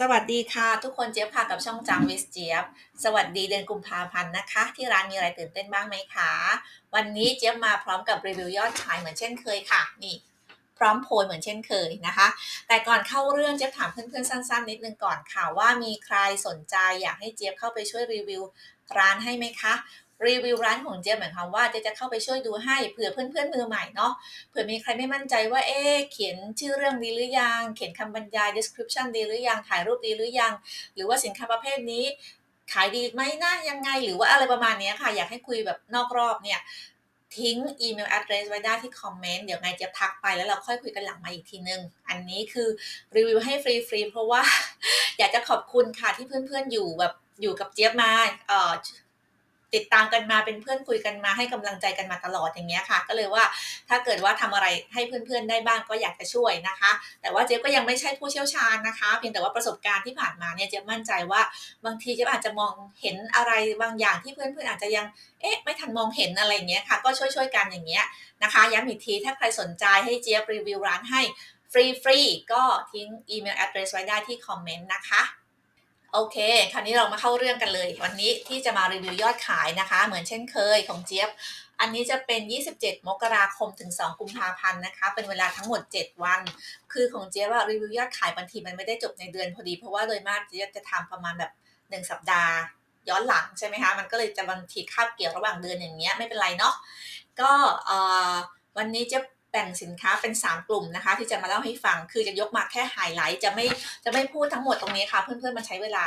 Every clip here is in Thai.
สวัสดีค่ะทุกคนเจี๊ยบค่ะกับช่องจังวิสเจี๊ยบ สวัสดีเดือนกุมภาพันธ์นะคะ ที่ร้านมีอะไรตื่นเต้นบ้างไหมคะ วันนี้เจี๊ยบมาพร้อมกับรีวิวยอดขายเหมือนเช่นเคยค่ะ นี่ พร้อมโพยเหมือนเช่นเคยนะคะ แต่ก่อนเข้าเรื่องเจี๊ยบถามเพื่อนๆสั้นๆนิดนึงก่อนค่ะว่ามีใครสนใจอยากให้เจี๊ยบเข้าไปช่วยรีวิวร้านให้ไหมคะ รีวิวร้านของเจี๊หมายความว่าเจ๊จะเข้าไปช่วยดูให้เผื่อเพื่อนๆมือใหม่เนาะเผื่อมีใครไม่มั่นใจว่าเอ๊เขียนชื่อเรื่องดีหรือยัง เขียนคำบรรยาย description ดีหรือยังถ่ายรูปดีหรือยัง หรือว่าสินค้าประเภทนี้ ขายดีไหมนะยังไง หรือว่าอะไรประมาณนี้ค่ะ อยากให้คุยแบบนอกรอบเนี่ยทิ้งอีเมล address ไว้ได้ที่คอมเมนต์ เดี๋ยวไงจะทักไปแล้วเราค่อยคุยกันหลังมาอีกทีนึง อันนี้คือรีวิวให้ฟรีๆ เพราะว่า อยากจะขอบคุณค่ะที่เพื่อนๆอยู่แบบอยู่กับเจี๊ยบมาเอ่อ ติดตามกันมาเป็นเพื่อนคุยกันมาให้กำลังใจกันมาตลอดอย่างเงี้ยค่ะ ก็เลยว่าถ้าเกิดว่าทำอะไรให้เพื่อนๆได้บ้างก็อยากจะช่วยนะคะ แต่ว่าเจ๊ก็ยังไม่ใช่ผู้เชี่ยวชาญนะคะ เพียงแต่ว่าประสบการณ์ที่ผ่านมาเนี่ยเจ๊มั่นใจว่าบางทีเจ๊อาจจะมองเห็นอะไรบางอย่างที่เพื่อนๆอาจจะยังเอ๊ะไม่ทันมองเห็นอะไรเงี้ยค่ะ ก็ช่วยๆกันอย่างเงี้ยนะคะย้ำอีกทีถ้าใครสนใจให้เจี๊ยบรีวิวร้านให้ฟรีๆก็ทิ้งอีเมล address ไว้ได้ที่คอมเมนต์นะคะ โอเค คราวนี้เรามาเข้าเรื่องกันเลย วันนี้ที่จะมารีวิวยอดขายนะคะ เหมือนเช่นเคยของเจี๊ยบ อันนี้จะเป็น 27 มกราคมถึง 2 กุมภาพันธ์นะคะ เป็นเวลาทั้งหมด 7 วัน คือของเจี๊ยบว่ารีวิวยอดขายบางทีมันไม่ได้จบในเดือนพอดี เพราะว่าโดยมากเจี๊ยบจะทำประมาณแบบ 1 สัปดาห์ ย้อนหลังใช่ไหมคะ มันก็เลยจะบางทีคาบเกี่ยวระหว่างเดือนอย่างเงี้ยไม่เป็นไรเนาะ ก็วันนี้จะ แบ่งสินค้าเป็น 3 กลุ่มนะคะ ที่จะมาเล่าให้ฟัง คือจะยกมาแค่ไฮไลท์จะไม่จะไม่พูดทั้งหมดตรงนี้ค่ะ เพื่อนๆมันใช้เวลา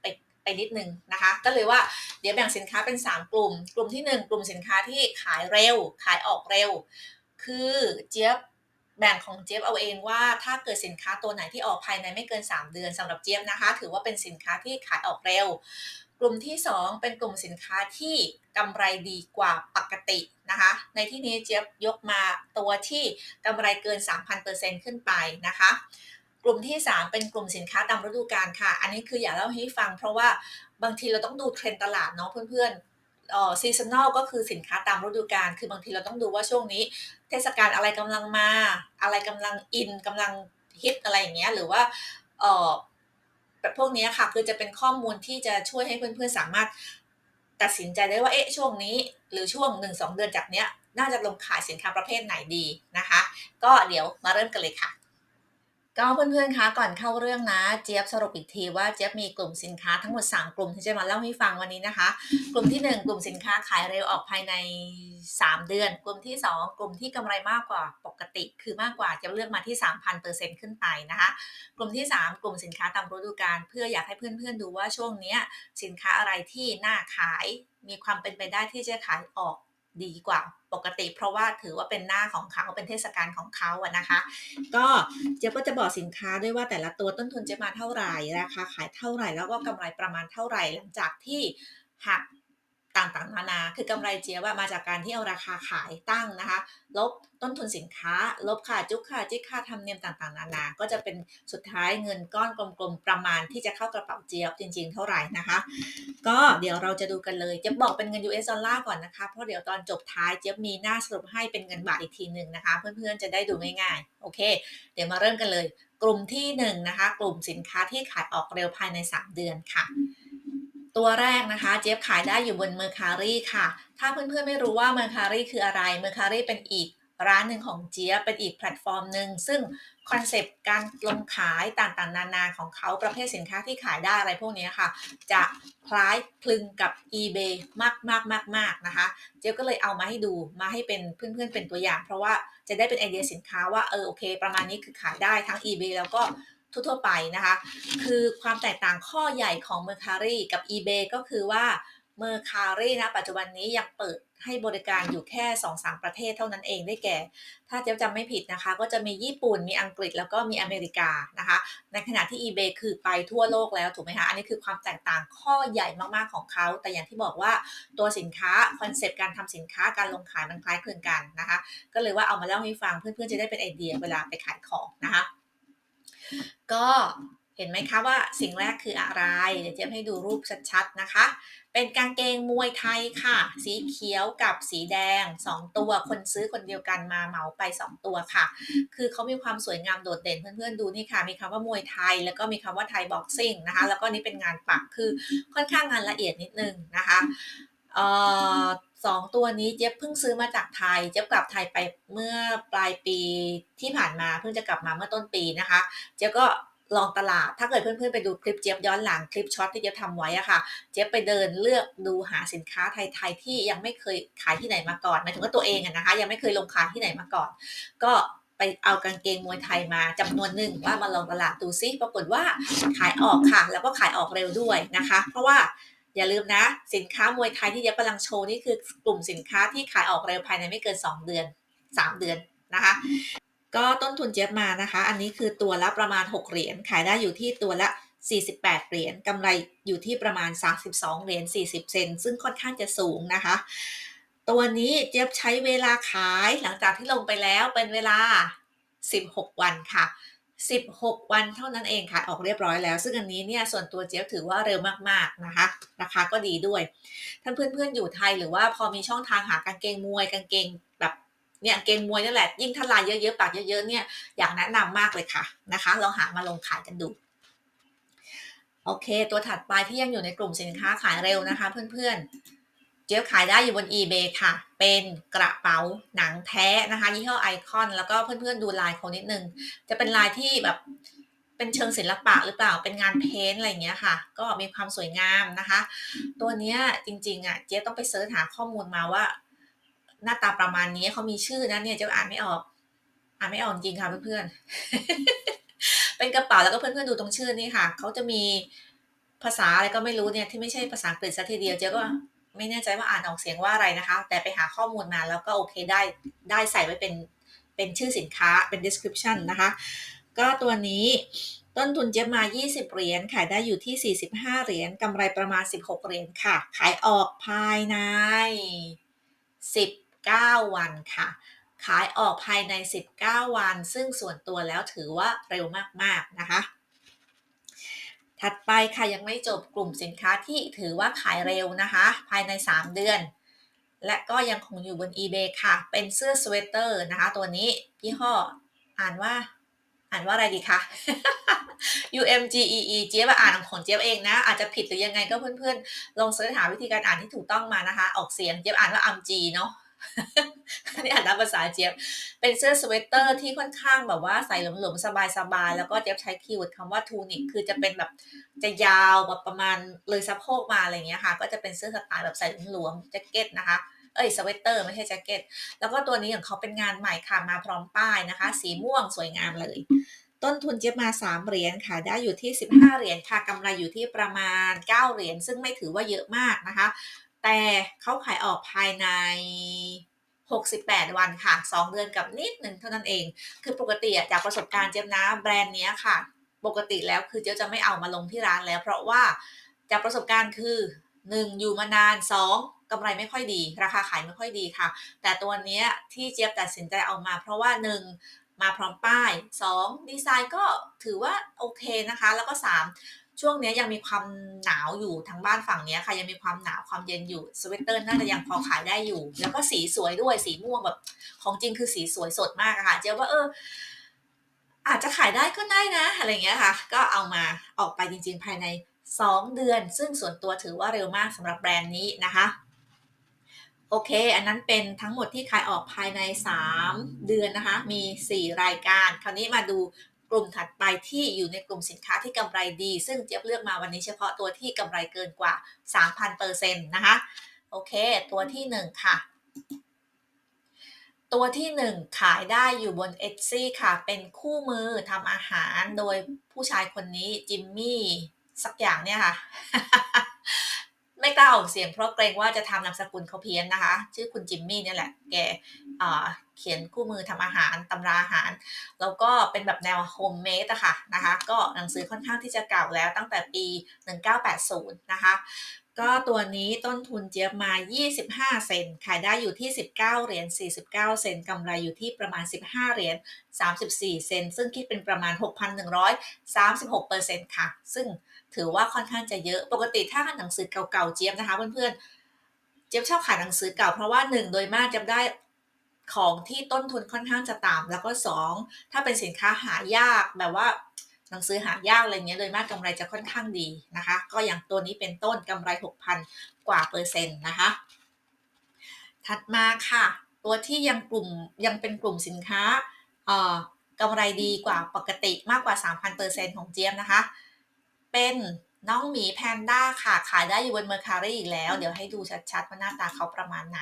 ไปไปนิดนึงนะคะ ก็เลยว่าเดี๋ยวแบ่งสินค้าเป็น 3 กลุ่ม กลุ่มที่ 1 กลุ่มสินค้าที่ขายเร็ว ขายออกเร็ว คือเจี๊ยบแบ่งของเจี๊ยบเอาเองว่าถ้าเกิดสินค้าตัวไหนที่ออกภายในไม่เกิน 3 เดือนสำหรับเจี๊ยบนะคะ ถือว่าเป็นสินค้าที่ขายออกเร็ว ลุ่มที่ 2 เป็นกลุ่มสินค้าที่กำไรดีกว่าปกตินะคะ ในที่นี้เจี๊ยบยกมาตัวที่กำไรเกิน 3,000%ขึ้นไปนะคะ กลุ่มที่ 3 เป็นกลุ่มสินค้าตามฤดูกาลค่ะ อันนี้คืออยากเล่าให้ฟังเพราะว่าบางทีเราต้องดูเทรนตลาดเนาะเพื่อนๆเอ่อซีซันอลก็คือสินค้าตามฤดูกาล คือบางทีเราต้องดูว่าช่วงนี้ เทศกาลอะไรกำลังมา อะไรกำลังอินกำลังฮิตอะไรอย่างเงี้ย หรือว่าเอ่อ แบบพวกนี้ค่ะ คือจะเป็นข้อมูลที่จะช่วยให้เพื่อนๆสามารถตัดสินใจได้ว่าเอ๊ะช่วงนี้ หรือช่วง 1-2 เดือนจากเนี้ยน่าจะลงขายสินค้าประเภทไหนดีนะคะ ก็เดี๋ยวมาเริ่มกันเลยค่ะ ก็เพื่อนๆ คะก่อนเข้าเรื่องนะ เจี๊ยบสรุปอีกทีว่าเจี๊ยบมีกลุ่มสินค้าทั้งหมด 3 กลุ่มที่จะมาเล่าให้ฟังวันนี้นะคะ กลุ่มที่ 1 กลุ่มสินค้าขายเร็วออกภายใน 3 เดือน กลุ่มที่ 2 กลุ่มที่กำไรมากกว่าปกติ คือมากกว่าจะเลือกมาที่ 3,000%ขึ้นไปนะคะ กลุ่มที่ 3 กลุ่มสินค้าตามฤดูกาลเพื่ออยากให้เพื่อนๆดูว่าช่วงนี้สินค้าอะไรที่น่าขายมีความเป็นไปได้ที่จะขายออก ดีกว่าปกติเพราะว่าถือว่าเป็นหน้าของเขาเป็นเทศกาลของเขาอะนะคะ ก็เจ๊ก็จะบอกสินค้าด้วยว่าแต่ละตัวต้นทุนจะมาเท่าไหร่ราคาขายเท่าไหร่แล้วก็กำไรประมาณเท่าไหร่หลังจากที่หัก ต่างๆ นานา คือกำไรเจี๊ยบมาจากการที่เอาราคาขายตั้งนะคะ ลบต้นทุนสินค้า ลบค่าจุกค่าจิกค่าธรรมเนียมต่างๆ นานา ก็จะเป็นสุดท้ายเงินก้อนกลมๆ ประมาณที่จะเข้ากระเป๋าเจี๊ยบจริงๆ เท่าไหร่นะคะ ก็เดี๋ยวเราจะดูกันเลยจะบอกเป็นเงิน US ดอลลาร์ก่อนนะคะ เพราะเดี๋ยวตอนจบท้ายเจี๊ยบมีหน้าสรุปให้เป็นเงินบาทอีกทีหนึ่งนะคะ เพื่อนๆ จะได้ดูง่ายๆ โอเค เดี๋ยวมาเริ่มกันเลย กลุ่มที่1นนะคะ กลุ่มสินค้าที่ขายออกเร็วภายใน 3 เดือนค่ะ ตัวแรกนะคะเจี๊ยบขายได้อยู่บนเมอร์คารีค่ะ ถ้าเพื่อนๆไม่รู้ว่าเมอร์คารีคืออะไรเมอร์คารีเป็นอีกร้านหนึ่งของเจี๊ยบเป็นอีกแพลตฟอร์มหนึ่งซึ่งคอนเซปต์การลงขายต่างๆ นานาของเขาประเภทสินค้าที่ขายได้อะไรพวกนี้ค่ะ จะคล้ายคลึงกับ eBay มากมากมากมากนะคะ เจี๊ยบก็เลยเอามาให้ดูมาให้เป็นเพื่อนๆเป็นตัวอย่าง เพราะว่าจะได้เป็นไอเดียสินค้าว่าเออโอเค ประมาณนี้คือขายได้ทั้ง eBay แล้วก็ ทั่วๆไปนะคะ คือความแตกต่างข้อใหญ่ของ Mercari กับ eBay ก็คือว่า Mercari นะปัจจุบันนี้ยังเปิดให้บริการอยู่แค่ 2-3 ประเทศเท่านั้นเองได้แก่ ถ้าเจ๊จำไม่ผิดนะคะ ก็จะมีญี่ปุ่นมีอังกฤษแล้วก็มีอเมริกานะคะ ในขณะที่ eBay คือไปทั่วโลกแล้วถูกไหมคะอันนี้คือความแตกต่างข้อใหญ่มากๆของเขา แต่อย่างที่บอกว่าตัวสินค้าคอนเซปต์การทำสินค้าการลงขายมันคล้ายคลึงกันนะคะ ก็เลยว่าเอามาเล่าให้ฟังเพื่อนๆจะได้เป็นไอเดียเวลาไปขายของนะคะ ก็เห็นไหมคะว่าสิ่งแรกคืออะไร เดี๋ยวเจ๊ยบให้ดูรูปชัดๆนะคะ เป็นกางเกงมวยไทยค่ะ สีเขียวกับสีแดง 2 ตัวคนซื้อคนเดียวกันมาเหมาไป 2 ตัวค่ะ คือเขามีความสวยงามโดดเด่นเพื่อนๆดูนี่ค่ะ มีคำว่ามวยไทย แล้วก็มีคำว่าไทยบ็อกซิ่งนะคะ แล้วก็นี่เป็นงานปักคือค่อนข้างงานละเอียดนิดนึงนะคะเอ่อ สองตัวนี้เจ๊ยบเพิ่งซื้อมาจากไทย เจ๊ยบกลับไทยไปเมื่อปลายปีที่ผ่านมาเพิ่งจะกลับมาเมื่อต้นปีนะคะ เจ๊ยบก็ลองตลาด ถ้าเกิดเพื่อนๆไปดูคลิปเจี๊ยบย้อนหลังคลิปช็อตที่เจี๊ยบทำไว้อะค่ะ เจี๊ยบไปเดินเลือกดูหาสินค้าไทยๆที่ยังไม่เคยขายที่ไหนมาก่อนหมายถึงว่าตัวเองอะนะคะ ยังไม่เคยลงขายที่ไหนมาก่อน ก็ไปเอากางเกงมวยไทยมาจำนวนหนึ่งว่ามาลองตลาดดูซิปรากฏว่าขายออกค่ะ แล้วก็ขายออกเร็วด้วยนะคะ เพราะว่า อย่าลืมนะ สินค้ามวยไทยที่เยบกำลังโชว์นี่คือกลุ่มสินค้าที่ขายออกเร็วภายในไม่เกิน 2 เดือน 3 เดือนนะคะ ก็ต้นทุนเจี๊ยบมานะคะ อันนี้คือตัวละประมาณ 6 เหรียญขายได้อยู่ที่ตัวละ 48 เหรียญกำไรอยู่ที่ประมาณ 32 เหรียญ40 เซนซึ่งค่อนข้างจะสูงนะคะ ตัวนี้เจี๊ยบใช้เวลาขายหลังจากที่ลงไปแล้วเป็นเวลา 16 วันค่ะ 16 วันเท่านั้นเองค่ะออกเรียบร้อยแล้ว ซึ่งอันนี้เนี่ยส่วนตัวเจี๊ยบถือว่าเร็วมากๆนะคะ ราคาก็ดีด้วย ท่านเพื่อนๆอยู่ไทยหรือว่าพอมีช่องทางหากางเกงมวยกางเกงแบบเนี่ยเกงมวยนั่นแหละยิ่งถ้าลายเยอะๆปากเยอะๆเนี่ยอยากแนะนำมากเลยค่ะนะคะ เราหามาลงขายกันดูโอเค ตัวถัดไปที่ยังอยู่ในกลุ่มสินค้าขายเร็วนะคะ เพื่อนๆ เจี๊ยบขายได้อยู่บน eBay ค่ะ เป็นกระเป๋าหนังแท้นะคะยี่ห้อไอคอน แล้วก็เพื่อนๆดูลายเขานิดนึง จะเป็นลายที่แบบเป็นเชิงศิลปะหรือเปล่า เป็นงานเพ้นท์อะไรอย่างเงี้ยค่ะ ก็มีความสวยงามนะคะ ตัวเนี้ยจริงๆอะเจ๊ต้องไปเสิร์ชหาข้อมูลมาว่า หน้าตาประมาณนี้เขามีชื่อนะเนี่ยเจ๊อ่านไม่ออก อ่านไม่ออกจริงค่ะเพื่อนๆ เป็นกระเป๋าแล้วก็เพื่อนๆดูตรงชื่อนี่ค่ะ เขาจะมีภาษาอะไรก็ไม่รู้เนี่ยที่ไม่ใช่ภาษาอังกฤษซะทีเดียวเจ๊ก็ ไม่แน่ใจว่าอ่านออกเสียงว่าอะไรนะคะ แต่ไปหาข้อมูลมาแล้วก็โอเคได้ได้ใส่ไว้เป็นเป็นชื่อสินค้าเป็น description นะคะ ก็ตัวนี้ต้นทุนเจ๊มา 20 เหรียญ ขายได้อยู่ที่ 45 เหรียญ กำไรประมาณ 16 เหรียญค่ะ ขายออกภายใน 19 วันค่ะ ขายออกภายใน 19 วัน ซึ่งส่วนตัวแล้วถือว่าเร็วมาก ๆ นะคะ ถัดไปค่ะยังไม่จบกลุ่มสินค้าที่ถือว่าขายเร็วนะคะ ภายใน 3 เดือน และก็ยังคงอยู่บน eBay ค่ะ เป็นเสื้อสเวตเตอร์นะคะ ตัวนี้ยี่ห้ออ่านว่าอ่านว่าอะไรดีคะ U M G E E เจี๊ยบอ่านของเจี๊ยบเองนะ อาจจะผิดหรือยังไงก็เพื่อนๆ ลองเสิร์ชหาวิธีการอ่านที่ถูกต้องมานะคะ ออกเสียงเจี๊ยบอ่านว่าอัมจีเนาะ นนี้อ่านตามภาษาเจี๊ยบ เป็นเสื้อสเวตเตอร์ที่ค่อนข้างแบบว่าใส่หลวมๆสบายๆ แล้วก็เจี๊ยบใช้คีย์เวิร์ดคำว่าทูนิกคือจะเป็นแบบจะยาวแบบประมาณเลยสะโพกมาอะไรเงี้ยค่ะ ก็จะเป็นเสื้อสไตล์แบบใส่หลวมๆแจ็คเก็ตนะคะ เอ้ยสเวตเตอร์ไม่ใช่แจ็คเก็ต แล้วก็ตัวนี้ของเขาเป็นงานใหม่ค่ะมาพร้อมป้ายนะคะ สีม่วงสวยงามเลย ต้นทุนเจี๊ยบมา 3 เหรียญค่ะ ได้อยู่ที่ 15 เหรียญค่ะกำไรอยู่ที่ประมาณ 9 เหรียญซึ่งไม่ถือว่าเยอะมากนะคะ แต่เขาขายออกภายใน 68 วันค่ะ 2 เดือนกับนิดหนึ่งเท่านั้นเอง คือปกติจากประสบการณ์เจี๊ยบนะแบรนด์นี้ค่ะ ปกติแล้วคือเจี๊ยบจะไม่เอามาลงที่ร้านแล้ว เพราะว่าจากประสบการณ์คือ 1 อยู่มานาน 2กำไรไม่ค่อยดี ราคาขายไม่ค่อยดีค่ะ แต่ตัวนี้ที่เจี๊ยบตัดสินใจเอามา เพราะว่า 1 มาพร้อมป้าย 2 ดีไซน์ก็ถือว่าโอเคนะคะ แล้วก็ 3 ช่วงนี้ยังมีความหนาวอยู่ทางบ้านฝั่งนี้ค่ะยังมีความหนาวความเย็นอยู่สเวตเตอร์น่าจะยังพอขายได้อยู่ แล้วก็สีสวยด้วยสีม่วงแบบ ของจริงคือสีสวยสดมากค่ะ เจ๊ว่าเออ อาจจะขายได้ก็ได้นะอะไรเงี้ยค่ะ ก็เอามาออกไปจริง ๆ ภายใน 2 เดือน ซึ่งส่วนตัวถือว่าเร็วมากสำหรับแบรนด์นี้นะคะโอเค อันนั้นเป็นทั้งหมดที่ขายออกภายใน 3 เดือนนะคะ มี 4 รายการ คราวนี้มาดู กลุ่มถัดไปที่อยู่ในกลุ่มสินค้าที่กำไรดี ซึ่งเจี๊ยบเลือกมาวันนี้เฉพาะตัวที่กำไรเกินกว่า 3,000เปอร์เซ็นต์นะคะ โอเค ตัวที่ 1 ค่ะ ตัวที่ 1 ขายได้อยู่บน Etsy ค่ะ เป็นคู่มือทำอาหารโดยผู้ชายคนนี้จิมมี่สักอย่างเนี่ยค่ะ ไม่กล้าออกเสียงเพราะเกรงว่าจะทำนามสกุลเขาเพี้ยนนะคะ ชื่อคุณจิมมี่เนี่ยแหละ แกเขียนคู่มือทำอาหารตำราอาหาร แล้วก็เป็นแบบแนวโฮมเมดอะค่ะนะคะ ก็หนังสือค่อนข้างที่จะเก่าแล้วตั้งแต่ปี 1980 นะคะ ก็ตัวนี้ต้นทุนเจี๊ยบมา 25 เซน ขายได้อยู่ที่ 19 เหรียญ 49 เซนกำไรอยู่ที่ประมาณ 15 เหรียญ 34 เซน ซึ่งคิดเป็นประมาณ 6,136เปอร์เซ็นต์ค่ะ ซึ่ง ถือว่าค่อนข้างจะเยอะ ปกติถ้าหนังสือเก่าๆเจี๊ยบนะคะเพื่อนๆ เจี๊ยบชอบขายหนังสือเก่าเพราะว่าหนึ่งโดยมากจะได้ของที่ต้นทุนค่อนข้างจะต่ำแล้วก็สองถ้าเป็นสินค้าหายากแบบว่าหนังสือหายากอะไรเงี้ยโดยมากกำไรจะค่อนข้างดีนะคะ ก็อย่างตัวนี้เป็นต้นกำไร 6,000 กว่าเปอร์เซ็นต์นะคะ ถัดมาค่ะ ตัวที่ยังกลุ่มยังเป็นกลุ่มสินค้าเอ่อกำไรดีกว่าปกติมากกว่า 3,000เปอร์เซ็นต์ของเจี๊ยบนะคะ เป็นน้องหมีแพนด้าค่ะ ขายได้อยู่บนเมอร์คารีอีกแล้ว เดี๋ยวให้ดูชัดๆว่าหน้าตาเขาประมาณไหน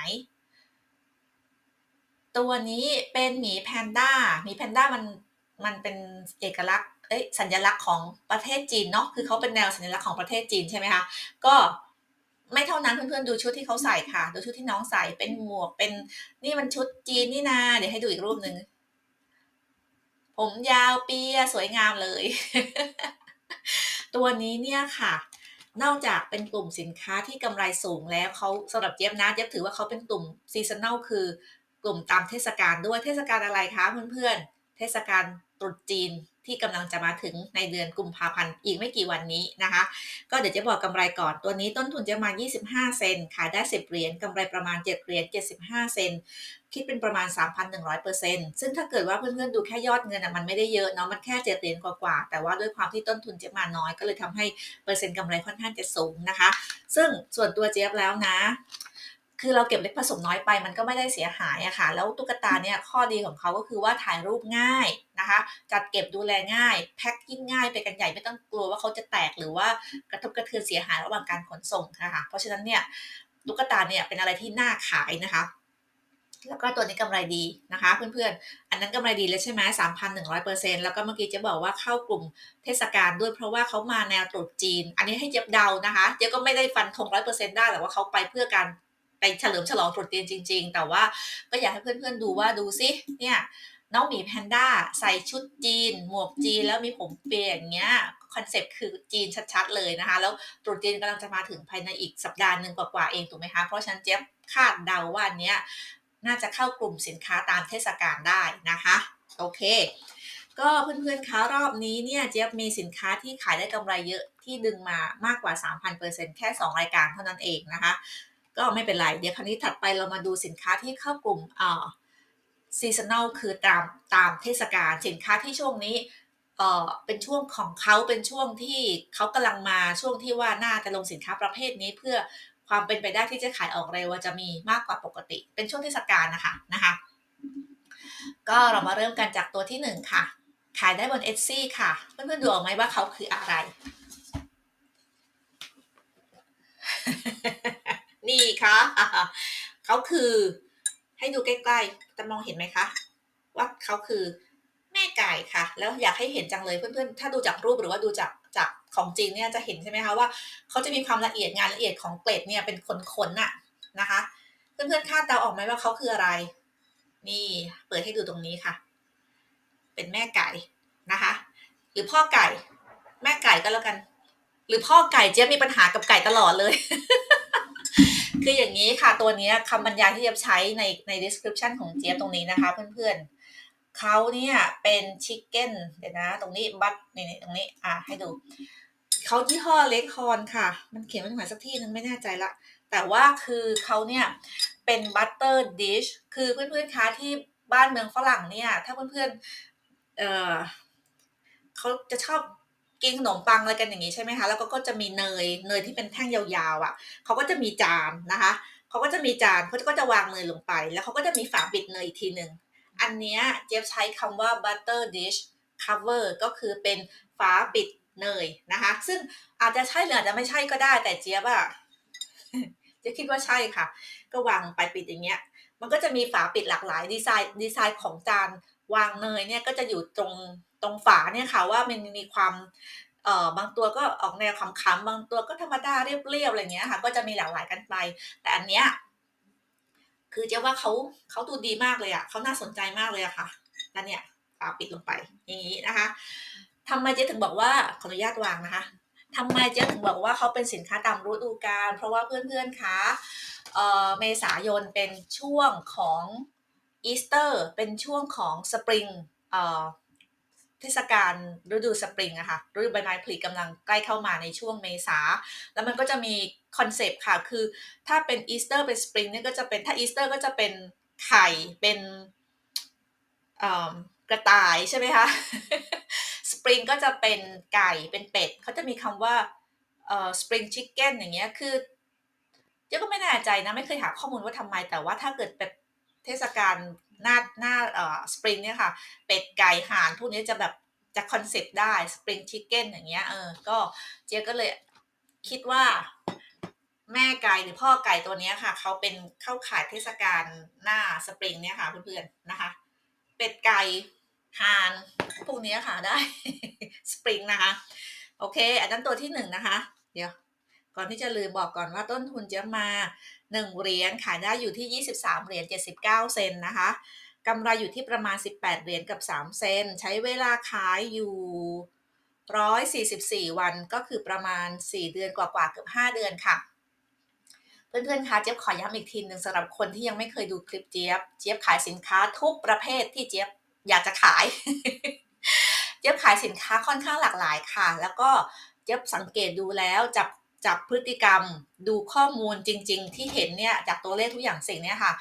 ตัวนี้เป็นหมีแพนด้าหมีแพนด้ามันมันเป็นเอกลักษณ์เอ้ยสัญลักษณ์ของประเทศจีนเนาะคือเขาเป็นแนวสัญลักษณ์ของประเทศจีนใช่ไหมคะก็ไม่เท่านั้นเพื่อนๆดูชุดที่เขาใส่ค่ะ ดูชุดที่น้องใส่เป็นหมวกเป็นนี่มันชุดจีนนี่นาเดี๋ยวให้ดูอีกรูปหนึ่งผมยาวเปียสวยงามเลย ตัวนี้เนี่ยค่ะ นอกจากเป็นกลุ่มสินค้าที่กำไรสูงแล้วเขาสำหรับเจี๊ยบนะเจี๊ยบถือว่าเขาเป็นกลุ่มซีซันแนลคือกลุ่มตามเทศกาลด้วยเทศกาลอะไรคะเพื่อนๆเทศกาล ตรุษจีนที่กำลังจะมาถึงในเดือนกุมภาพันธ์อีกไม่กี่วันนี้นะคะ ก็เดี๋ยวจะบอกกำไรก่อนตัวนี้ต้นทุนจะมา 25 เซนขายได้ 10 เหรียญกำไรประมาณ 7 เหรียญ75 เซนคิดเป็นประมาณ 3,100%ซึ่งถ้าเกิดว่าเพื่อนๆดูแค่ยอดเงินอะมันไม่ได้เยอะเนาะมันแค่7เหรียญกว่าๆแต่ว่าด้วยความที่ต้นทุนจะมาน้อยก็เลยทำให้เปอร์เซ็นต์กำไรค่อนข้างจะสูงนะคะ ซึ่งส่วนตัวเจ๊ยบแล้วนะ คือเราเก็บเล็กผสมน้อยไปมันก็ไม่ได้เสียหายอะค่ะ แล้วตุ๊กตาเนี่ยข้อดีของเขาก็คือว่าถ่ายรูปง่ายนะคะ จัดเก็บดูแลง่าย แพ็คยิ่งง่ายไปกันใหญ่ไม่ต้องกลัวว่าเขาจะแตกหรือว่ากระทบกระเทือนเสียหายระหว่างการขนส่งนะคะเพราะฉะนั้นเนี่ยตุ๊กตาเนี่ยเป็นอะไรที่น่าขายนะคะแล้วก็ตัวนี้กำไรดีนะคะเพื่อนๆ อันนั้นกำไรดีเลยใช่ไหมสามพันหนึ่งร้อยเปอร์เซ็นต์แล้วก็เมื่อกี้จะบอกว่าเข้ากลุ่มเทศกาลด้วยเพราะว่าเขามาแนวตรุษจีน อันนี้ให้เจ็บเดานะคะ เจ๊ก็ไม่ได้ฟันธงร้อยเปอร์เซ็นต์ได้แต่ว่าเขาไปเพื่อการ ไปเฉลิมฉลองตรุษจีนจริง ๆ แต่ว่าก็อยากให้เพื่อนๆดูว่าดูซิเนี่ยน้องหมีแพนด้าใส่ชุดจีน หมวกจีนแล้วมีผมเปียอย่างเงี้ยคอนเซปต์คือจีนชัดๆเลยนะคะ แล้วตรุษจีนกำลังจะมาถึงภายในอีกสัปดาห์หนึ่งกว่าๆเองถูกไหมคะ เพราะฉะนั้นเจ๊คาดเดาว่านเนี้ยน่าจะเข้ากลุ่มสินค้าตามเทศกาลได้นะคะ โอเค ก็เพื่อนๆคะรอบนี้เนี่ยเจี๊ยบมีสินค้าที่ขายได้กำไรเยอะที่ดึงมามากกว่า 3,000%แค่ 2 รายการเท่านั้นเองนะคะ ก็ไม่เป็นไร เดี๋ยวคราวนี้ถัดไปเรามาดูสินค้าที่เข้ากลุ่มอ่าซีซันแนลคือตามตามเทศกาลสินค้าที่ช่วงนี้เอ่อเป็นช่วงของเขาเป็นช่วงที่เขากำลังมาช่วงที่ว่าน่าจะลงสินค้าประเภทนี้เพื่อความเป็นไปได้ที่จะขายออกเร็วจะมีมากกว่าปกติ เป็นช่วงเทศกาลนะคะนะคะก็เรามาเริ่มกันจากตัวที่หนึ่งค่ะ ขายได้บน Etsy ค่ะ เพื่อนๆดูออกไหมว่าเขาคืออะไร นี่ค่ะเขาคือให้ดูใกล้ๆจะมองเห็นไหมคะว่าเขาคือแม่ไก่ค่ะ แล้วอยากให้เห็นจังเลยเพื่อนๆ ถ้าดูจากรูปหรือว่าดูจากจากของจริงเนี่ยจะเห็นใช่ไหมคะว่าเขาจะมีความละเอียดงานละเอียดของเกล็ดเนี่ยเป็นขนๆน่ะนะคะ เพื่อนๆคาดเดาออกไหมว่าเขาคืออะไร นี่เปิดให้ดูตรงนี้ค่ะ เป็นแม่ไก่นะคะ หรือพ่อไก่ แม่ไก่ก็แล้วกัน หรือพ่อไก่เจ๊มีปัญหากับไก่ตลอดเลย คืออย่างนี้ค่ะตัวนี้คำบรรยายที่เจี๊ยบใช้ในใน description ของเจี๊ยบตรงนี้นะคะ เพื่อนๆเขาเนี่ยเป็นชิคเก้นเดี๋ยวนะ ตรงนี้บัตนี่ตรงนี้อะให้ดูเขายี่ห้อเล็กคอนค่ะ มันเขียนไว้ตรงไหนสักที่นึงไม่แน่ใจละ แต่ว่าคือเขาเนี่ยเป็นบัตเตอร์ดิชคือเพื่อนๆคะที่บ้านเมืองฝรั่งเนี่ย ถ้าเพื่อนๆเออเขาจะชอบ กินขนมปังอะไรกันอย่างนี้ใช่ไหมคะ แล้วก็ก็จะมีเนย เนยที่เป็นแท่งยาวๆอะ่ะเขาก็จะมีจานนะคะเขาก็จะมีจานเขาก็จะวางเนยลงไป แล้วเขาก็จะมีฝาปิดเนยอีกทีหนึ่งอันเนี้ยเจี๊ยบใช้คำว่า butter dish cover ก็คือเป็นฝาปิดเนยนะคะ ซึ่งอาจจะใช่หรืออาจจะไม่ใช่ก็ได้แต่เจี๊ยบอะเจะคิดว่าใช่ค่ะ ก็วางไปปิดอย่างเงี้ย มันก็จะมีฝาปิดหลากหลายดีไซน์ดีไซน์ของจาน วางเนยเนี่ยก็จะอยู่ตรงตรงฝาเนี่ยค่ะว่ามันมีความเอ่อบางตัวก็ออกแนวขำๆบางตัวก็ธรรมดาเรียบๆอะไรเงี้ยค่ะ ก็จะมีหลากหลายกันไป แต่อันเนี้ยคือเจ๊ว่าเขาเขาดูดีมากเลยอะเขาน่าสนใจมากเลยอะค่ะแล้วเนี่ยฝาปิดลงไปอย่างนี้นะคะทำไมเจ๊ถึงบอกว่าขออนุญาตวางนะคะทำไมเจ๊ถึงบอกว่าเขาเป็นสินค้าตามฤดูกาลเพราะว่าเพื่อนๆคะเอ่อเมษายนเป็นช่วงของ อีสเตอร์เป็นช่วงของสปริงเอ่อเทศกาลฤดูสปริงอะค่ะฤดูใบไม้ผลิกำลังใกล้เข้ามาในช่วงเมษา แล้วมันก็จะมีคอนเซปต์ค่ะ คือถ้าเป็นอีสเตอร์เป็นสปริงเนี่ยก็จะเป็นถ้าอีสเตอร์ก็จะเป็นไข่เป็นกระต่ายใช่ไหมคะสปริงก็จะเป็นไก่เป็นเป็ดเขาจะมีคำว่าเออสปริงชิคเก้นอย่างเงี้ยคือเจ๊ก็ไม่แน่ใจนะ ไม่เคยหาข้อมูลว่าทำไมแต่ว่าถ้าเกิด เทศกาลหน้าหน้าเอ่อสปริงเนี่ยค่ะ เป็ดไก่ห่านพวกนี้จะแบบจะคอนเซปต์ได้สปริงชิคเก้นอย่างเงี้ยเออก็เจ๊ก็เลยคิดว่าแม่ไก่หรือพ่อไก่ตัวนี้ค่ะ เขาเป็นเข้าขายเทศกาลหน้าสปริงเนี่ยค่ะเพื่อนๆนะคะ เป็ดไก่ห่านพวกนี้ค่ะได้ สปริงนะคะ โอเค อันนั้นตัวที่หนึ่งนะคะ เดี๋ยว ก่อนที่จะลืมบอกก่อนว่าต้นทุนเยอะมาหนึ่งเหรียญขายได้อยู่ที่ 23 เหรียญ79 เซนนะคะกำไรอยู่ที่ประมาณ 18 เหรียญกับ 3 เซน ใช้เวลาขายอยู่ 144 วันก็คือประมาณ 4 เดือนกว่าๆเกือบ5 เดือนค่ะ เพื่อนๆ คะเจี๊ยบขอย้ำอีกทีหนึ่งสำหรับคนที่ยังไม่เคยดูคลิปเจี๊ยบ เจี๊ยบขายสินค้าทุกประเภทที่เจี๊ยบอยากจะขาย เจี๊ยบขายสินค้าค่อนข้างหลากหลายค่ะ แล้วก็เจี๊ยบสังเกตดูแล้วจับ จับพฤติกรรมดูข้อมูลจริง ๆ ที่เห็นเนี่ยจากตัวเลขทุกอย่างสิ่งเนี้ยค่ะ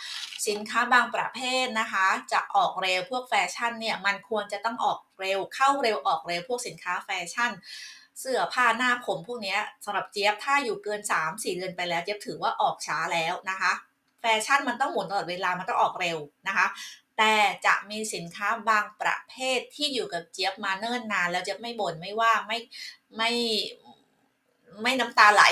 สินค้าบางประเภทนะคะ จะออกเร็วพวกแฟชั่นเนี่ยมันควรจะต้องออกเร็วเข้าเร็วออกเร็วพวกสินค้าแฟชั่น เสื้อผ้าหน้าผมพวกนี้สำหรับเจี๊ยบถ้าอยู่เกิน 3-4 เดือนไปแล้วเจี๊ยบถือว่าออกช้าแล้วนะคะ แฟชั่นมันต้องหมุนตลอดเวลามันต้องออกเร็วนะคะแต่จะมีสินค้าบางประเภทที่อยู่กับเจี๊ยบมาเนิ่นนาน แล้วเจี๊ยบไม่บ่นไม่ว่าไม่ไม่ ไม่น้ำตาไหล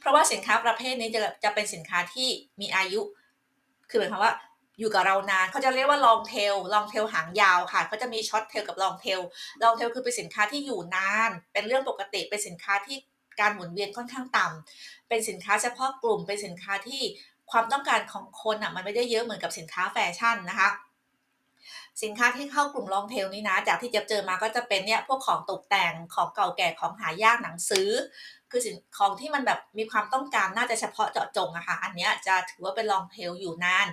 เพราะว่าสินค้าประเภทนี้จะจะเป็นสินค้าที่มีอายุ คือหมายความว่าอยู่กับเรานานเขาจะเรียกว่าลองเทลลองเทลหางยาวค่ะเขาจะมีช็อตเทลกับลองเทลลองเทลคือเป็นสินค้าที่อยู่นาน เป็นเรื่องปกติเป็นสินค้าที่การหมุนเวียนค่อนข้างต่ำเป็นสินค้าเฉพาะกลุ่มเป็นสินค้าที่ความต้องการของคนอะมันไม่ได้เยอะเหมือนกับสินค้าแฟชั่นนะคะ สินค้าที่เข้ากลุ่มลองเทลนี้นะ จากที่เจะเจอมาก็จะเป็นเนี่ยพวกของตกแต่งของเก่าแก่ของหายากหนังสือ คือสินของที่มันแบบมีความต้องการน่าจะเฉพาะเจาะจงอะค่ะอันนี้จะถือว่าเป็นลองเทลอยู่นาน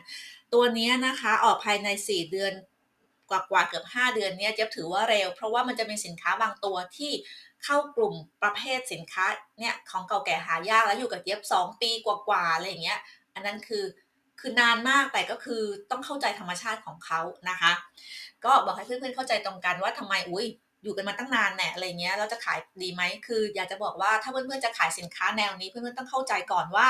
ตัวนี้นะคะออกภายใน 4 เดือนกว่าๆเกือบ 5 เดือนเนี่ยเจ๊บถือว่าเร็ว เพราะว่ามันจะมีสินค้าบางตัวที่เข้ากลุ่มประเภทสินค้าเนี่ยของเก่าแก่หายากแล้วอยู่กับเจ๊บ2 ปีกว่าๆอะไรอย่างเงี้ย อันนั้นคือ คือนานมากแต่ก็คือต้องเข้าใจธรรมชาติของเขานะคะ ก็บอกให้เพื่อนๆเข้าใจตรงกันว่าทำไมอุ้ยอยู่กันมาตั้งนานแน่อะไรเงี้ยเราจะขายดีไหมคือ อยากจะบอกว่าถ้าเพื่อนๆจะขายสินค้าแนวนี้เพื่อนๆต้องเข้าใจก่อนว่า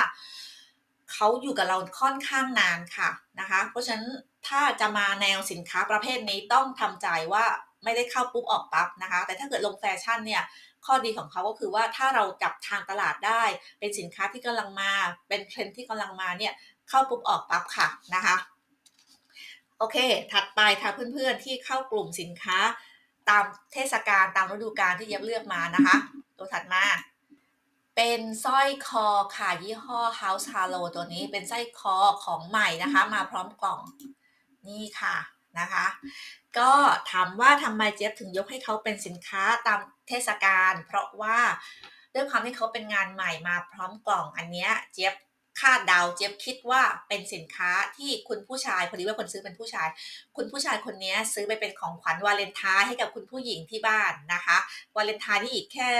เขาอยู่กับเราค่อนข้างนานค่ะนะคะ เพราะฉะนั้นถ้าจะมาแนวสินค้าประเภทนี้ต้องทำใจว่าไม่ได้เข้าปุ๊บออกปั๊บนะคะ แต่ถ้าเกิดลงแฟชั่นเนี่ยข้อดีของเขาก็คือว่าถ้าเราจับทางตลาดได้ เป็นสินค้าที่กำลังมา เป็นเทรนที่กำลังมาเนี่ย เข้าปุ๊บออกปั๊บค่ะนะคะ โอเค ถัดไปค่ะเพื่อนๆที่เข้ากลุ่มสินค้าตามเทศกาลตามฤดูกาลที่เย็บเลือกมานะคะ ตัวถัดมา เป็นสร้อยคอค่ะยี่ห้อ House Halo ตัวนี้เป็นสร้อยคอของใหม่นะคะ มาพร้อมกล่องนี่ค่ะนะคะ ก็ถามว่าทำไมเจี๊ยบถึงยกให้เขาเป็นสินค้าตามเทศกาลเพราะว่าด้วยความที่เขาเป็นงานใหม่มาพร้อมกล่องอันเนี้ยเจี๊ยบ คาดเดาเจี๊ยบคิดว่าเป็นสินค้าที่คุณผู้ชายพอดีว่าคนซื้อเป็นผู้ชาย คุณผู้ชายคนนี้ซื้อไปเป็นของขวัญวาเลนไทน์ให้กับคุณผู้หญิงที่บ้านนะคะวาเลนไทน์นี่อีกแค่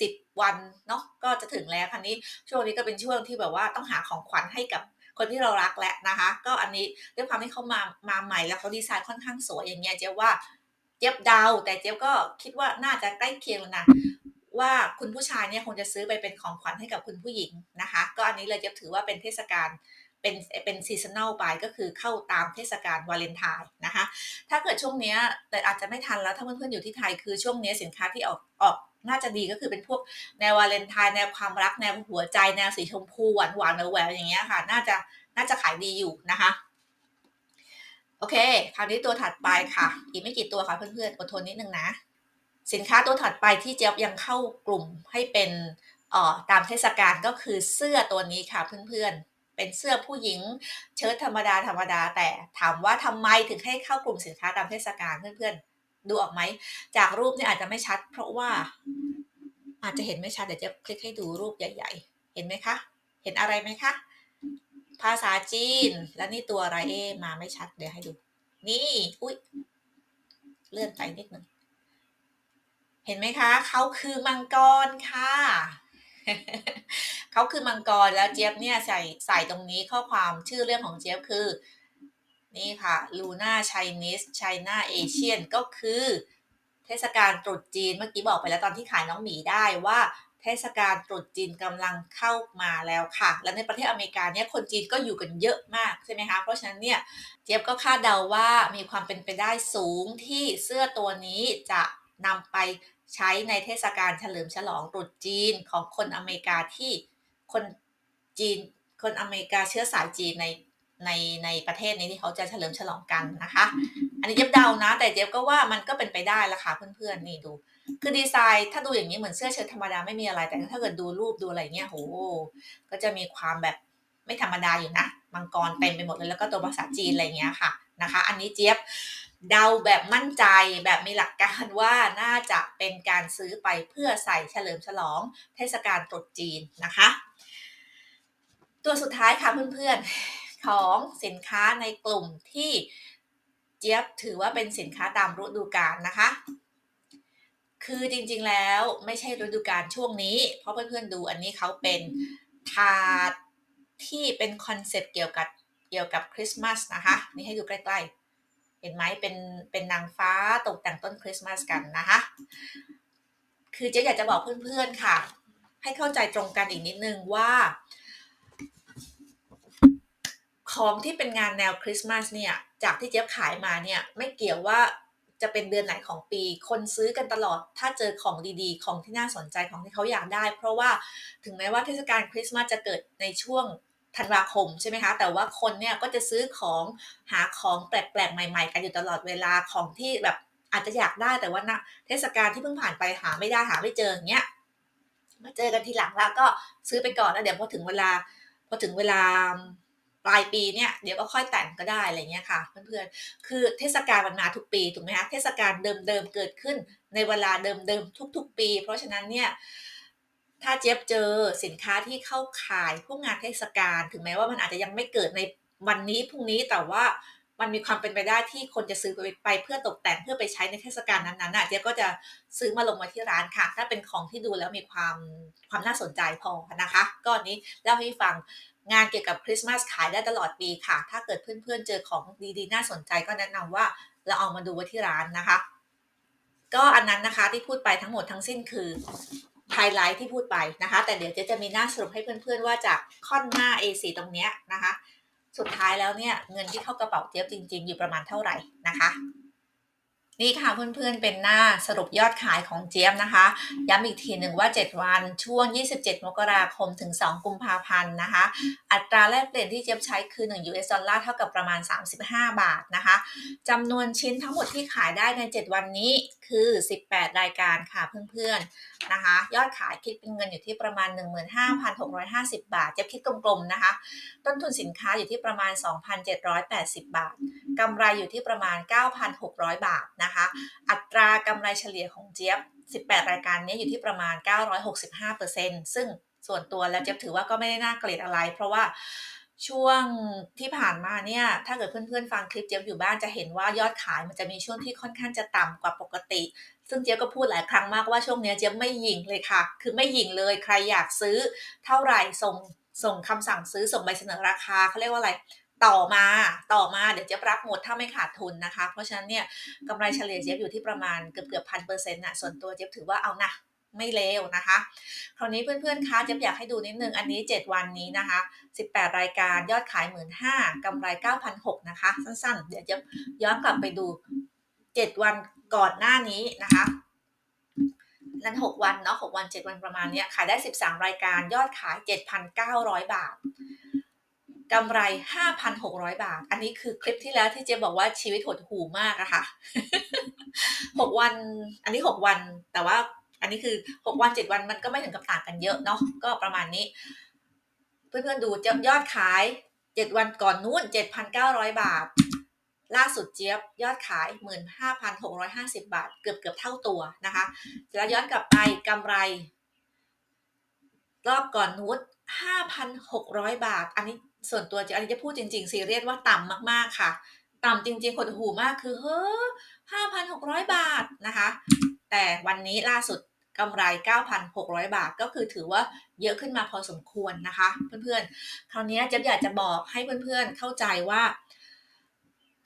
สิบวันเนาะก็จะถึงแล้วคันนี้ช่วงนี้ก็เป็นช่วงที่แบบว่าต้องหาของขวัญให้กับคนที่เรารักแหละนะคะ ก็อันนี้ด้วยความที่เขามามาใหม่แล้วเขาดีไซน์ค่อนข้างสวยอย่างเงี้ยเจ๊ว่าเจ๊บเดาแต่เจ๊ก็คิดว่าน่าจะใกล้เคียงแล้วนะ ว่าคุณผู้ชายเนี่ยคงจะซื้อไปเป็นของขวัญให้กับคุณผู้หญิงนะคะ ก็อันนี้เลยจะถือว่าเป็นเทศกาลเป็นเป็นซีซันแนลไปก็คือเข้าตามเทศกาลวาเลนไทน์นะคะ ถ้าเกิดช่วงนี้แต่อาจจะไม่ทันแล้วถ้าเพื่อนๆอยู่ที่ไทยคือช่วงนี้สินค้าที่ออกออกน่าจะดีก็คือเป็นพวกแนววาเลนไทน์แนวความรักแนวหัวใจแนวสีชมพูหวานหวานแหววอย่างเงี้ยค่ะ น่าจะน่าจะขายดีอยู่นะคะ โอเค คราวนี้ตัวถัดไปค่ะ อีกไม่กี่ตัวค่ะเพื่อนๆอดทนนิดนึงนะ สินค้าตัวถัดไปที่เจี๊ยบยังเข้ากลุ่มให้เป็นเอ่อตามเทศกาลก็คือเสื้อตัวนี้ค่ะเพื่อนๆ เป็นเสื้อผู้หญิงเชิ้ตธรรมดาธรรมดา แต่ถามว่าทำไมถึงให้เข้ากลุ่มสินค้าตามเทศกาลเพื่อนๆ ดูออกไหม จากรูปเนี่ยอาจจะไม่ชัด เพราะว่าอาจจะเห็นไม่ชัดเดี๋ยวจะคลิกให้ดูรูปใหญ่ ๆ เห็นไหมคะ เห็นอะไรไหมคะ ภาษาจีน แล้วนี่ตัวอะไรเอ๊มาไม่ชัดเดี๋ยวให้ดู นี่ อุ้ยเลื่อนไปนิดหนึ่ง เห็นไหมคะเขาคือมังกรค่ะเขาคือมังกรแล้วเจี๊ยบเนี่ยใส่ใส่ตรงนี้ข้อความชื่อเรื่องของเจี๊ยบคือ นี่ค่ะ Luna Chinese China Asian ก็คือ เทศกาลตรุษจีนเมื่อกี้บอกไปแล้วตอนที่ขายน้องหมีได้ว่า เทศกาลตรุษจีนกำลังเข้ามาแล้วค่ะ และในประเทศอเมริกาเนี่ยคนจีนก็อยู่กันเยอะมากใช่ไหมคะเพราะฉะนั้นเนี่ยเจี๊ยบก็คาดเดาว่ามีความเป็นไปได้สูงที่เสื้อตัวนี้จะนำไป ใช้ในเทศกาลเฉลิมฉลองตรุษจีนของคนอเมริกาที่คนจีน คนอเมริกาเชื้อสายจีนในในในประเทศนี้ที่เขาจะเฉลิมฉลองกันนะคะ อันนี้เจ๊ยบเดานะ แต่เจ๊ยบก็ว่ามันก็เป็นไปได้ละค่ะเพื่อนๆนี่ดู คือดีไซน์ถ้าดูอย่างนี้เหมือนเสื้อเชิ้ตธรรมดาไม่มีอะไร แต่ถ้าเกิดดูรูปดูอะไรเงี้ยโหก็จะมีความแบบไม่ธรรมดาอยู่นะมังกรเต็มไปหมดเลยแล้วก็ตัวภาษาจีนอะไรเงี้ยค่ะนะคะ อันนี้เจี๊ยบ เดาแบบมั่นใจแบบมีหลักการว่าน่าจะเป็นการซื้อไปเพื่อใส่เฉลิมฉลองเทศกาลตรุษจีนนะคะ ตัวสุดท้ายค่ะเพื่อนๆของสินค้าในกลุ่มที่เจี๊ยบถือว่าเป็นสินค้าตามฤดูกาลนะคะ คือจริงๆแล้วไม่ใช่ฤดูกาลช่วงนี้ เพราะเพื่อนๆดูอันนี้เขาเป็นถาดที่เป็นคอนเซปต์เกี่ยวกับเกี่ยวกับคริสต์มาสนะคะ นี่ให้ดูใกล้ๆ เห็นไหมเป็นเป็นนางฟ้าตกแต่งต้นคริสต์มาสกันนะคะคือเจ๊อยากจะบอกเพื่อนๆค่ะ ให้เข้าใจตรงกันอีกนิดนึงว่า ของที่เป็นงานแนวคริสต์มาสเนี่ยจากที่เจ๊ขายมาเนี่ยไม่เกี่ยวว่าจะเป็นเดือนไหนของปี คนซื้อกันตลอด ถ้าเจอของดีๆ ของที่น่าสนใจของที่เขาอยากได้ เพราะว่าถึงแม้ว่าเทศกาลคริสต์มาสจะเกิดในช่วง ธันวาคมใช่ไหมคะ แต่ว่าคนเนี่ยก็จะซื้อของหาของแปลกๆ ใหม่ๆ กันอยู่ตลอดเวลาของที่แบบอาจจะอยากได้แต่ว่านะเทศกาลที่เพิ่งผ่านไปหาไม่ได้หาไม่เจออย่างเงี้ยมาเจอกันทีหลังแล้วก็ซื้อไปก่อนแล้วเดี๋ยวพอถึงเวลาพอถึงเวลาปลายปีเนี่ยเดี๋ยวก็ค่อยแต่งก็ได้อะไรเงี้ยค่ะเพื่อนๆ คือเทศกาลมันมาทุกปีถูกไหมคะเทศกาลเดิมๆเกิดขึ้นในเวลาเดิมๆทุก ๆ ปี เพราะฉะนั้นเนี่ย ถ้าเจี๊บเจอสินค้าที่เข้าขายพวกงานเทศกาลถึงแม้ว่ามันอาจจะยังไม่เกิดในวันนี้พรุ่งนี้แต่ว่ามันมีความเป็นไปได้ที่คนจะซื้อไปเพื่อตกแต่งเพื่อไปใช้ในเทศกาลนั้นๆน่ะเจ๊ก็จะซื้อมาลงมาที่ร้านค่ะ ถ้าเป็นของที่ดูแล้วมีความความน่าสนใจพอนะคะ ก็นี้เล่าให้ฟังงานเกี่ยวกับคริสต์มาสขายได้ตลอดปีค่ะ ถ้าเกิดเพื่อนๆเจอของดีๆ น่าสนใจก็แนะนำว่าเราเอามาดูไว้ที่ร้านนะคะ ก็อันนั้นนะคะที่พูดไปทั้งหมดทั้งสิ้นคือ ไฮไลท์ที่พูดไปนะคะ แต่เดี๋ยวเจ๊จะมีหน้าสรุปให้เพื่อนๆ ว่าจากค่อนหน้า A4 ตรงเนี้ยนะคะ สุดท้ายแล้วเนี่ยเงินที่เข้ากระเป๋าเจี๊ยบจริง ๆ อยู่ประมาณเท่าไหร่นะคะ นี่ค่ะเพื่อนๆเป็นหน้าสรุปยอดขายของเจี๊ยบนะคะ ย้ำอีกทีหนึ่งว่า 7 วันช่วง 27 มกราคมถึง 2 กุมภาพันธ์นะคะ อัตราแลกเปลี่ยนที่เจี๊ยบใช้คือ 1 US ดอลลาร์เท่ากับประมาณ 35 บาทนะคะจำนวนชิ้นทั้งหมดที่ขายได้ใน 7 วันนี้คือ 18 รายการค่ะเพื่อนๆนะคะ ยอดขายคิดเป็นเงินอยู่ที่ประมาณ 15,650 บาท เจี๊ยบคิดกลมๆนะคะ ต้นทุนสินค้าอยู่ที่ประมาณ 2,780 บาทกำไรอยู่ที่ประมาณ 9,600 บาทนะคะอัตรากำไรเฉลี่ยของเจี๊ยบ 18 รายการนี้อยู่ที่ประมาณ 965%ซึ่งส่วนตัวแล้วเจี๊ยบถือว่าก็ไม่ได้น่าเกลียดอะไร เพราะว่าช่วงที่ผ่านมาเนี่ย ถ้าเกิดเพื่อนๆฟังคลิปเจี๊ยบอยู่บ้านจะเห็นว่ายอดขายมันจะมีช่วงที่ค่อนข้างจะต่ำกว่าปกติ ซึ่งเจี๊ยบก็พูดหลายครั้งมากว่าช่วงนี้เจี๊ยบไม่หยิงเลยค่ะ คือไม่หยิงเลยใครอยากซื้อเท่าไหร่ส่งส่งคำสั่งซื้อส่งใบเสนอราคาเขาเรียกว่าอะไร ต่อมาต่อมาเดี๋ยวเจี๊ยบรับหมดถ้าไม่ขาดทุนนะคะ เพราะฉะนั้นเนี่ยกำไรเฉลี่ยเจี๊ยบอยู่ที่ประมาณเกือบเกือบพันเปอร์เซ็นต์นะส่วนตัวเจี๊ยบถือว่าเอานะไม่เลวนะคะ คราวนี้เพื่อนๆ คะเจี๊บอยากให้ดูนิดนึง อันนี้ 7 วันนี้นะคะ 18 รายการยอดขาย 1 5ื่นกำไร 9,600 นะคะ สั้นๆ เดี๋ยวจะย้อนกลับไปดู 7 วันก่อนหน้านี้นะคะนั้น 6 วันเนาะ6วัน 7 วันประมาณเนี้ยขายได้ 13 รายการยอดขาย 7,900 บาท กำไร 5,600 บาท อันนี้คือคลิปที่แล้วที่เจ๊บอกว่าชีวิตหดหู่มากอะค่ะ 6 วัน อันนี้ 6 วัน แต่ว่าอันนี้คือ 6 วัน 7 วันมันก็ไม่ถึงกับต่างกันเยอะเนาะ ก็ประมาณนี้ เพื่อนๆดูยอดขาย 7 วันก่อนนู้น 7,900 บาท ล่าสุดเจี๊ยบยอดขาย 15,650 บาท เกือบเกือบเท่าตัวนะคะแล้วย้อนกลับไปกำไร รอบก่อนนู้ด5,600 บาท อันนี้ ส่วนตัวจะอันนี้จะพูดจริง ๆ ซีเรียสว่าต่ำมากๆค่ะ ต่ำจริงๆหดหูมากคือเฮ้อ5,600 บาทนะคะ แต่วันนี้ล่าสุดกำไร 9,600 บาทก็คือถือว่าเยอะขึ้นมาพอสมควรนะคะ เพื่อนๆ คราวนี้เจ๊อยากจะบอกให้เพื่อนๆเข้าใจว่า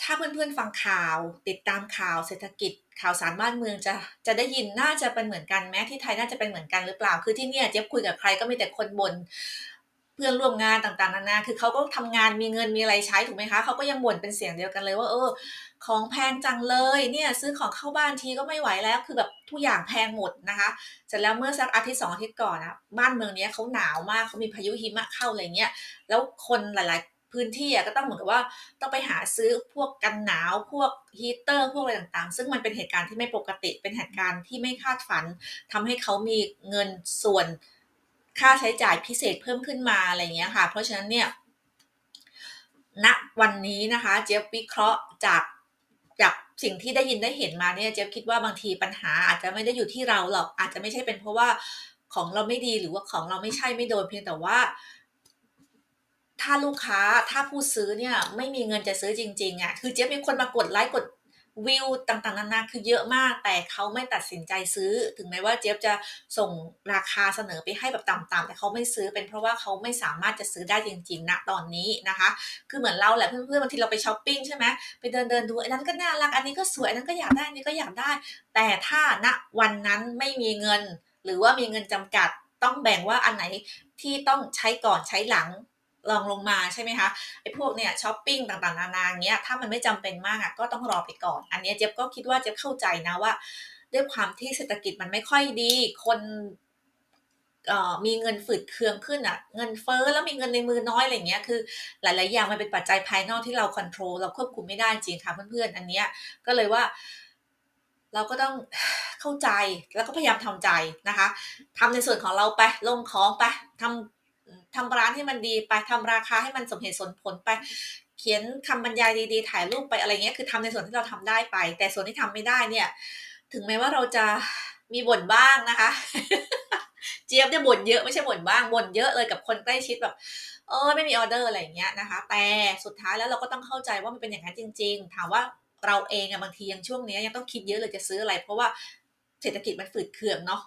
ถ้าเพื่อนๆฟังข่าว ติดตามข่าวเศรษฐกิจ ข่าวสารบ้านเมืองจะจะได้ยินน่าจะเป็นเหมือนกันไหมที่ไทยน่าจะเป็นเหมือนกันหรือเปล่า คือที่เนี่ยเจ๊คุยกับใครก็มีแต่คนบ่น เพื่อนร่วมงานต่างๆนานา คือเขาก็ทำงานมีเงินมีอะไรใช้ถูกไหมคะ เขาก็ยังบ่นเป็นเสียงเดียวกันเลยว่าเออ ของแพงจังเลย เนี่ยซื้อของเข้าบ้านทีก็ไม่ไหวแล้ว คือแบบทุกอย่างแพงหมดนะคะ เสร็จแล้วเมื่อสักอาทิตย์2องอาทิตย์ก่อนอะบ้านเมืองเนี้ยเขาหนาวมากเขามีพายุหิมะเข้าอะไรเงี้ย แล้วคนหลายๆพื้นที่อะก็ต้องเหมือนกับว่าต้องไปหาซื้อพวกกันหนาวพวก heater พวกอะไรต่างๆ ซึ่งมันเป็นเหตุการณ์ที่ไม่ปกติ เป็นเหตุการณ์ที่ไม่คาดฝันทำให้เขามีเงินส่วน ค่าใช้จ่ายพิเศษเพิ่มขึ้นมาอะไรเงี้ยค่ะ เพราะฉะนั้นเนี่ยณวันนี้นะคะ เจี๊ยบวิเคราะห์จากจากสิ่งที่ได้ยินได้เห็นมาเนี่ยเจี๊ยบคิดว่าบางทีปัญหาอาจจะไม่ได้อยู่ที่เราหรอกอาจจะไม่ใช่เป็นเพราะว่าของเราไม่ดีหรือว่าของเราไม่ใช่ไม่โดนเพียงแต่ว่า ถ้าลูกค้าถ้าผู้ซื้อเนี่ยไม่มีเงินจะซื้อจริงๆอะคือเจ๊มีคนมากดไลก์กด วิวต่างๆนานาคือเยอะมาก แต่เขาไม่ตัดสินใจซื้อ ถึงแม้ว่าเจี๊ยบจะส่งราคาเสนอไปให้แบบต่ำๆแต่เขาไม่ซื้อเป็นเพราะว่าเขาไม่สามารถจะซื้อได้จริงๆณตอนนี้นะคะ คือเหมือนเราแหละเพื่อนๆบางทีเราไปชอปปิ้งใช่ไหมไปเดินๆดูอันนั้นก็น่ารักอันนี้ก็สวยอันนั้นก็อยากได้อันนี้ก็อยากได้ แต่ถ้าณวันนั้นไม่มีเงิน หรือว่ามีเงินจำกัดต้องแบ่งว่าอันไหนที่ต้องใช้ก่อนใช้หลัง รองลงมาใช่ไหมคะไอ้พวกเนี่ยช้อปปิ้งต่างๆนานาเงี้ยถ้ามันไม่จำเป็นมากอะก็ต้องรอไปก่อน อันนี้เจ๊บก็คิดว่าเจ๊บเข้าใจนะว่า ด้วยความที่เศรษฐกิจมันไม่ค่อยดี คนมีเงินฝืดเคืองขึ้นอะเงินเฟ้อแล้วมีเงินในมือน้อยอะไรเงี้ยคือ หลาย ๆ อย่างมันเป็นปัจจัยภายนอกที่เราคอนโทรลเราควบคุมไม่ได้จริงค่ะเพื่อน ๆ อันเนี้ยก็เลยว่า เราก็ต้องเข้าใจแล้วก็พยายามทำใจนะคะทำในส่วนของเราไปลงของไปทำอืม ทำร้านให้มันดีไปทำราคาให้มันสมเหตุสมผลไป เขียนคำบรรยายดีๆ ถ่ายรูปไปอะไรเงี้ยคือทำในส่วนที่เราทำได้ไป แต่ส่วนที่ทำไม่ได้เนี่ย ถึงแม้ว่าเราจะมีบ่นบ้างนะคะ เจี๊ยบเนี่ยบ่นเยอะไม่ใช่บ่นบ้างบ่นเยอะเลยกับคนใกล้ชิดแบบเออไม่มีออเดอร์อะไรอย่างเงี้ยนะคะ แต่สุดท้ายแล้วเราก็ต้องเข้าใจว่ามันเป็นอย่างนั้นจริง ๆ ถามว่าเราเองอะบางทียังช่วงนี้ยังต้องคิดเยอะเลยจะซื้ออะไร เพราะว่าเศรษฐกิจมันฝืดเคืองเนาะ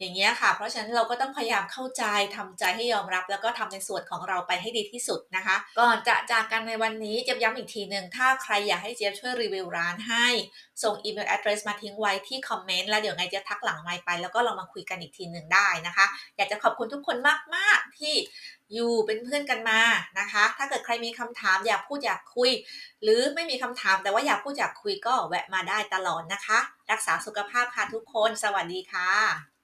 อย่างเงี้ยค่ะ เพราะฉะนั้นเราก็ต้องพยายามเข้าใจทำใจให้ยอมรับ แล้วก็ทำในส่วนของเราไปให้ดีที่สุดนะคะ ก่อนจะจากกันในวันนี้เจี๊ยบย้ำอีกทีหนึ่งถ้าใครอยากให้เจี๊ยบช่วยรีวิวร้านให้ ส่งอีเมลแอดเดรสมาทิ้งไว้ที่คอมเมนต์แล้วเดี๋ยวไงเจี๊ยบทักหลังไมค์ไป แล้วก็เรามาคุยกันอีกทีหนึ่งได้นะคะ อยากจะขอบคุณทุกคนมากๆที่อยู่เป็นเพื่อนกันมานะคะ ถ้าเกิดใครมีคำถามอยากพูดอยากคุย หรือไม่มีคำถามแต่ว่าอยากพูดอยากคุยก็แวะมาได้ตลอดนะคะ รักษาสุขภาพค่ะทุกคน สวัสดีค่ะ